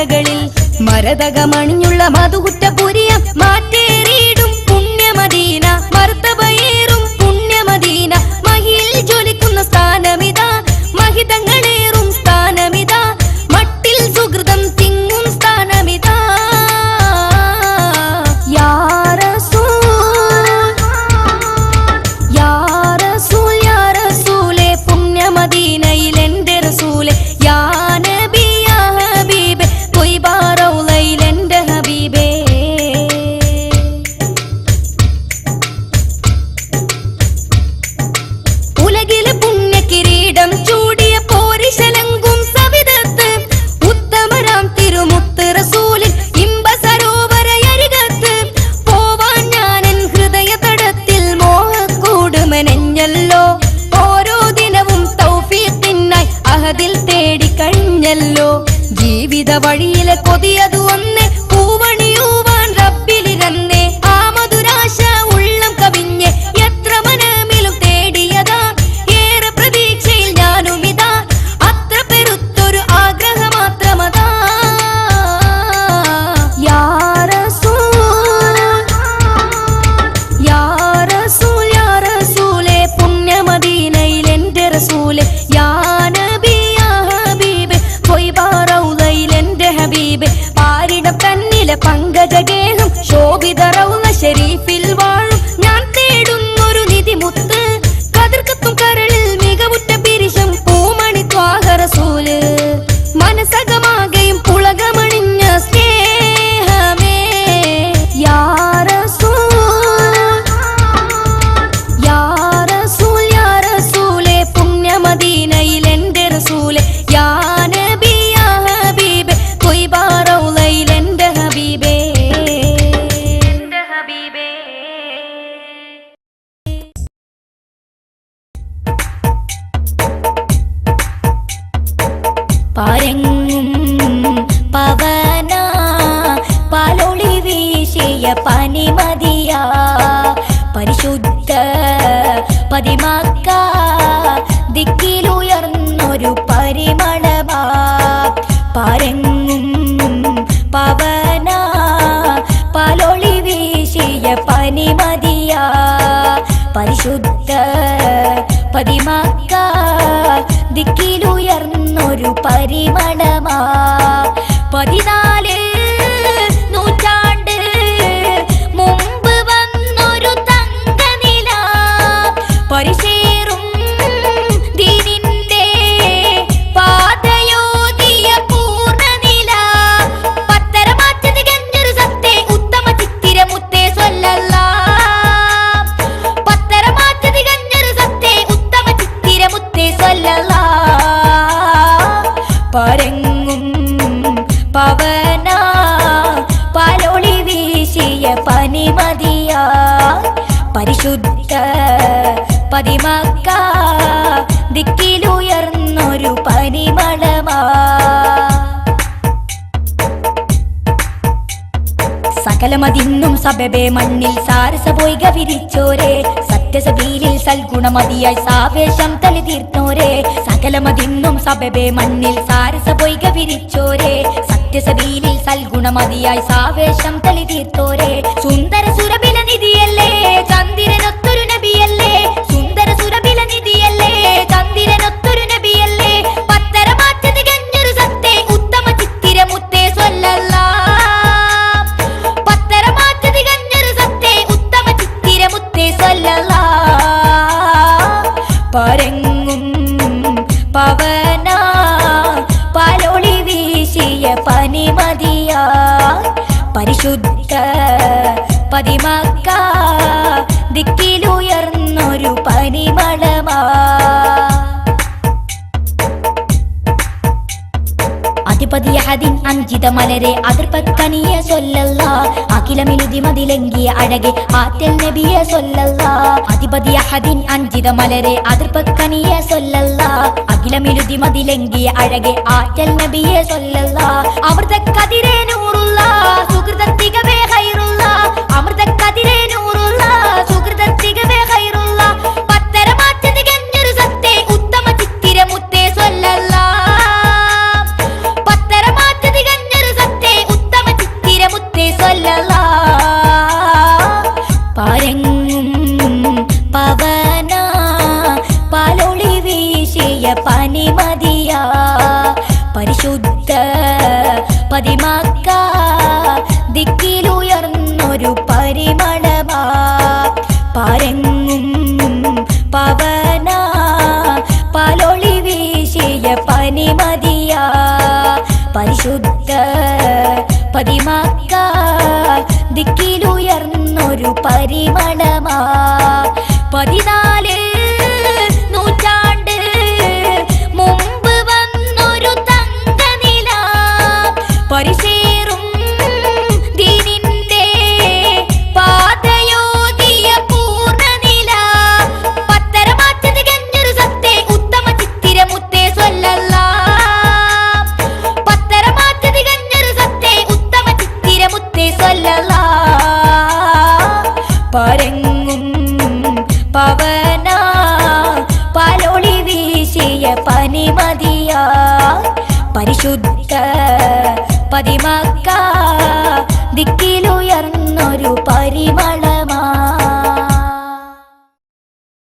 കാഴ്ചകളിൽ മരതകമണിഞ്ഞുള്ള മധുകുറ്റപുരിയ മാറ്റി കഴിഞ്ഞല്ലോ ജീവിത വഴിയിലെ കൊതിയതു ഒന്ന് പൂവണിയൂവാൻ റബ്ബിലിരന്നേ ആ മധുരാശ ഉള്ളം കവിഞ്ഞ് എത്ര മനമിലും തേടിയതാ. ഏറെ പ്രതീക്ഷയിൽ ഞാനുമിതാ അത്ര പെരുത്തൊരു ആഗ്രഹം മാത്രമതാ യാ റസൂൽ യാ റസൂൽ യാ റസൂലേ പുണ്യമദീനയിൽ എന്റെ റസൂലേ. പാരങ്ങും പവന. പാലൊളി വീശിയ പനിമതിയ. പരിശുദ്ധ പതിമാക്ക. ദിക്കിലുയർന്നൊരു പരിമളമാ. പാരങ്ങും പവന. പാലൊളി വീശിയ പനിമതിയ. പരിശുദ്ധ പതിമാക്ക. ദിക്കിലുയർന്നൊരു പരിമളമാ പതിനാല് പരിശുദ്ധ പതിമക്ക ദിക്കിലുയർന്നൊരു പരിമളമാ. സകലമതിന്നും സബബേ മണ്ണിൽ സാരസ പോയിക വിരിച്ചോരെ. സത്യസഭയിലിൽ സൽഗുണമതിയായി സാവേശം തലി തീർത്തോരെ സകലമതിന്നും സബബേ മണ്ണിൽ സാരസ പോയിക വിരിച്ചോരെ. സത്യസഭയിലിൽ സൽഗുണമതിയായി സാവേശം തലി തീർത്തോരെ സുന്ദര സുരബില വീശിയ പനിമതിയ പരിശുദ്ധ പതിമക്ക. ദിക്കിലുയർന്നൊരു പരിമളമാ അധിപതിയഹദിൻ അഞ്ചിത മലരെ അതിർപ്പക്കനിയ സൊല്ലല്ല അഖിലമിലുതി മതിലങ്കിയ അഴകെ ആറ്റൽ നബിയ സൊല്ലല്ല അധിപതിയഹദിൻ അഞ്ചിത മലരെ അതിർപ്പക്കനിയ സൊല്ലല്ല അഖിലമിലുതി മതിലങ്കിയ അഴകെ ആറ്റൽ നബിയ സൊല്ലല്ല അമൃത കതിരേ നിമതിയ. പരിശുദ്ധ പതിമക്കാൽ ദിക്കിലുയർന്നൊരു പരിമണമാ പതിനാല് പരിശുദ്ധ പതിമക്ക ദിക്കിലുയർന്നൊരു പരിമള